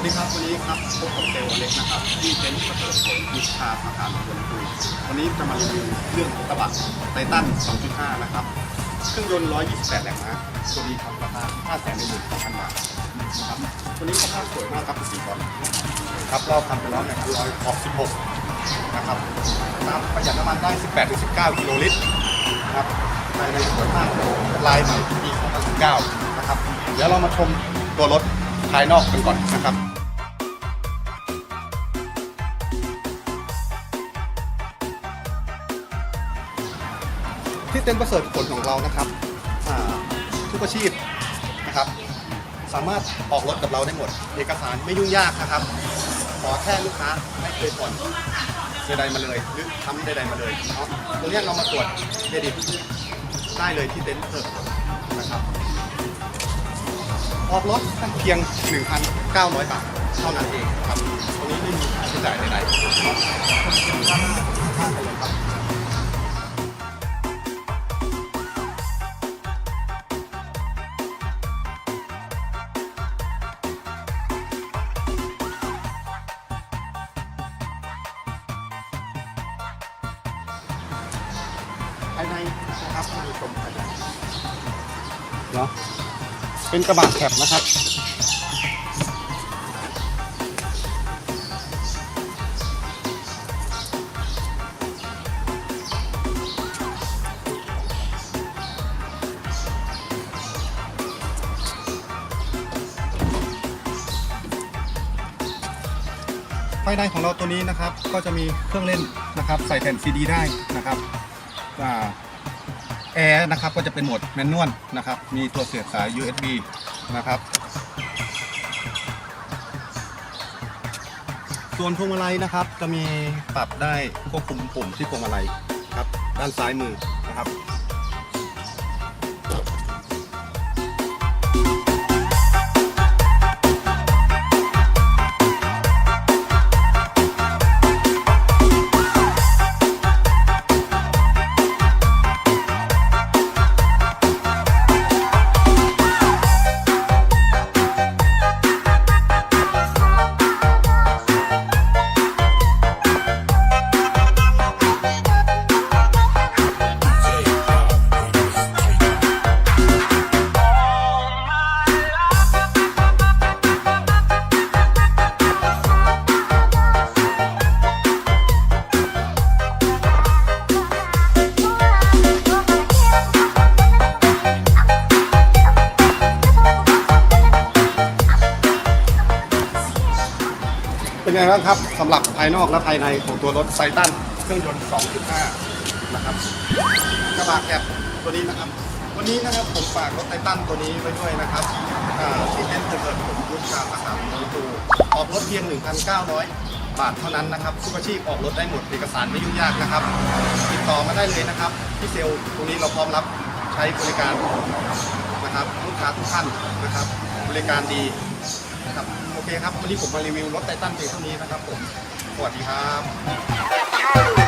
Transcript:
วัสดีครับ วันนี้ครับพบกับเซลล์เล็กนะครับ ที่เต็นท์ประเสริฐผลยุทธาสาขาหนองบัวลำพูวันนี้จะมารีวิวเรื่องกระบะไททัน 2.5 นะครับ เครื่องยนต์ 128 แรงม้าตัวนี้ครับราคา5 1 2 0 0 0 บาทนะครับตัวนี้สภาพสวยมากครับสีบอลครับรอบคันไปแล้วเนี่ยร้อยขอบ16 นะครับน้ำประหยัดน้ำมันได้ 18-19 กิโลลิตรนะครับภายในสวยมากลายใหม่ปี2019 นะครับ เดี๋ยวเรามาชมตัวรถ ภายนอกกันก่อนนะครับที่เต็นท์ประเสริฐผลของเรานะครับทุกอาชีพนะครับ สามารถออกรถกับเราได้หมด เอกสารไม่ยุ่งยากนะครับ ขอแค่ลูกค้าไม่เคยผ่อนใดๆมาเลยหรือทำใดๆมาเลยเนาะตรงเนี้เรามาตรวจเครดิตได้เลยที่เต็นท์เสริฐผลนะครับ ออกรถเพียง 1,900 บาท เท่านั้นเองครับตรงนี้ไม่มีค่าใช้จ่ายใดๆครับภายในนะครับท่านผู้ชมภายในเนาะ เป็นกระบะแคบนะครับ ภายในของเราตัวนี้นะครับ ก็จะมีเครื่องเล่นนะครับ ใส่แผ่นซีดีได้นะครับอ่า แอร์นะครับก็จะเป็นโหมดแมนนวลนะครับ มีตัวเสียบสาย USB นะครับ ส่วนพวงมาลัยนะครับ จะมีปรับได้ควบคุมปุ่มที่พวงมาลัยครับ ด้านซ้ายมือนะครับ เป็นไงบ้างครับสำหรับภายนอกและภายในของตัวรถไซตันเครื่องยนต์ 2.5 นะครับกระบะแคบตัวนี้นะครับ วันนี้นะครับผมฝากรถไททันตัวนี้ไว้ด้วยนะครับอ่าที่เอ็นเตอร์ผมรุ่นกลางอาหารมอตูออกรถเพียง 1,900 บาทเท่านั้นนะครับทุกอาชีพออกรถได้หมดเอกสารไม่ยุ่งยากนะครับ ติดต่อมาได้เลยนะครับที่เซลล์ตรงนี้เราพร้อมรับใช้บริการนะครับลูกค้าทุกท่านนะครับ บริการดี นะครับโอเคครับวันนี้ผมมารีวิวรถไททันเพียงเท่านี้นะครับผมสวัสดีครับ